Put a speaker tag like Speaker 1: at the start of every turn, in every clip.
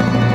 Speaker 1: thank you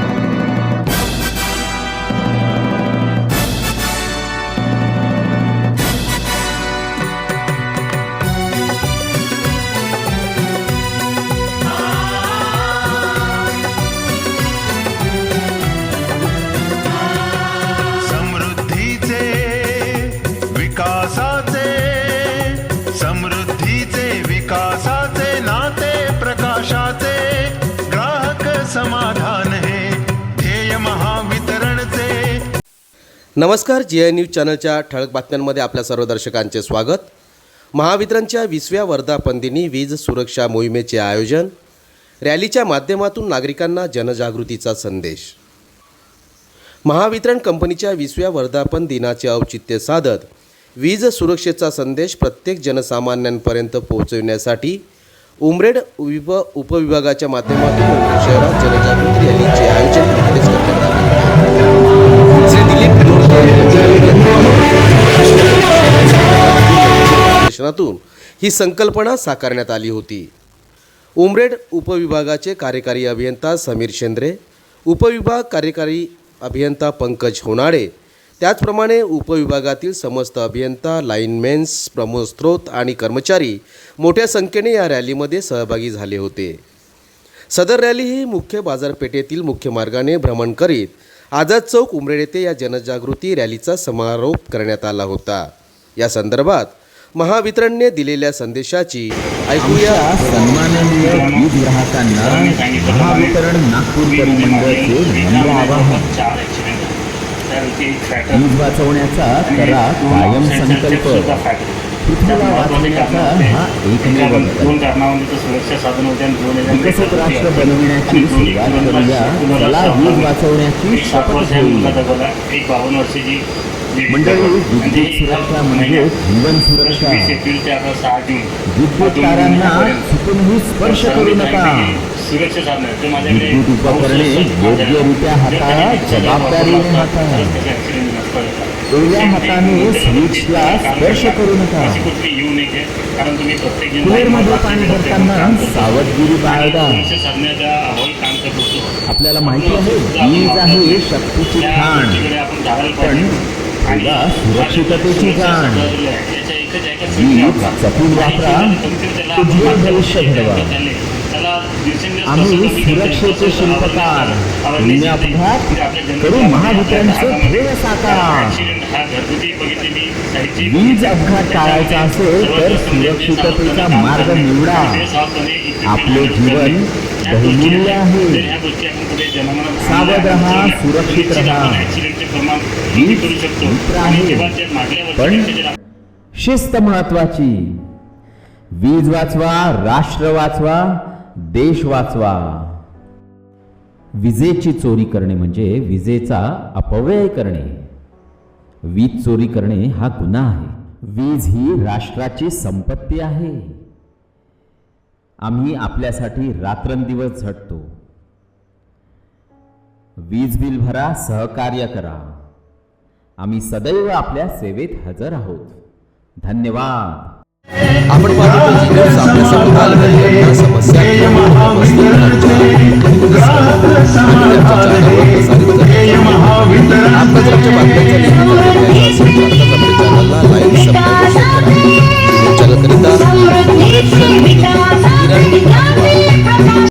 Speaker 1: नमस्कार जी I news चॅनलच्या ठळक बातम्यांमध्ये आपल्या सर्व दर्शकांचे स्वागत. महावितरणच्या विसव्या वर्धापनदिनी वीज सुरक्षा मोहिमेचे आयोजन. रॅलीच्या माध्यमातून नागरिकांना जनजागृतीचा संदेश. महावितरण कंपनीच्या विसव्या वर्धापन दिनाचे औचित्य साधत वीज सुरक्षेचा संदेश प्रत्येक जनसामान्यांपर्यंत पोहोचविण्यासाठी उमरेड विभ उपविभागाच्या माध्यमातून शहरात जनजागृती रॅलीचे आयोजन माध्यमातून ही संकल्पना साकारण्यात आली होती. उमरेड उपविभागाचे कार्यकारी अभियंता समीर शेंद्रे उपविभाग कार्यकारी अभियंता पंकज होनाडे त्याचप्रमाणे उपविभागातील समस्त अभियंता लाईनमेन्स प्रमोद स्त्रोत आणि कर्मचारी मोठ्या संख्येने या रॅलीमध्ये सहभागी झाले होते. सदर रॅली ही मुख्य बाजारपेठेतील मुख्य मार्गाने भ्रमण करीत आझाद चौक उमरेड येथे या जनजागृती रॅलीचा समारोप करण्यात आला होता. या संदर्भात महावितरणने दिलेल्या संदेशाची ऐकूया.
Speaker 2: सन्माननीय वीज ग्राहकांना महावितरण नागपूर परिमंडळाचे नम्र आवाहन. वीज वाचवण्याचा करा कायम संकल्प. पृथ्वीला वाचवण्याचा हा एकमेव
Speaker 3: सुरक्षा साधन
Speaker 2: विकसित राष्ट्र बनविण्याची सुरुवात करूया. चला वीज वाचवण्याची शपथ घेऊया. मंडळी विद्युत सुरक्षा म्हणजे जीवन सुरक्षा. विद्युत तारांना चुकूनही स्पर्श करू नका.
Speaker 3: ते माझ्याकडे
Speaker 2: विद्युत उपकरणे योग्यरित्या हाताळा जबाबदारीने हाताळा ओल्या हाताने स्विचला स्पर्श करू नका.
Speaker 3: अशी कुठली येऊ नये कारण तुम्ही प्रत्येक जण
Speaker 2: कुलेरमध्ये पाणी भरताना सावधगिरी बाळगा.
Speaker 3: सुरक्षा साधण्याचा अहवाल काम करत असतो
Speaker 2: आपल्याला माहिती आहे वीज आहे शक्तीची खाण. पण ठेवा सुरक्षिततेची जाण वीज जपून वापरा. उज्ज्वल भविष्य घडवा. आम्ही सुरक्षेचे शिल्पकार करू महावितरणचे ध्येय साकार वीज अपघात टाळायचा असेल तर सुरक्षिततेचा मार्ग निवडा आपले जीवन बहुमूल्य आहे सावध राहा सुरक्षित राहा वीज मित्र आहे पण शिस्त महत्वाची वीज वाचवा राष्ट्र वाचवा देश वाचवा. विजेची चोरी करणे म्हणजे विजेचा अपव्यय करणे. वीज चोरी करणे हा गुन्हा आहे. वीज ही राष्ट्राची संपत्ती आहे. आम्ही आपल्यासाठी रात्रंदिवस झटतो. वीज बिल भरा सहकार्य करा. आम्ही सदैव आपल्या सेवेत हजर आहोत. धन्यवाद.
Speaker 1: आपण पाहतो की जी न्यूज आपल्यासमोर आलेल्या समस्या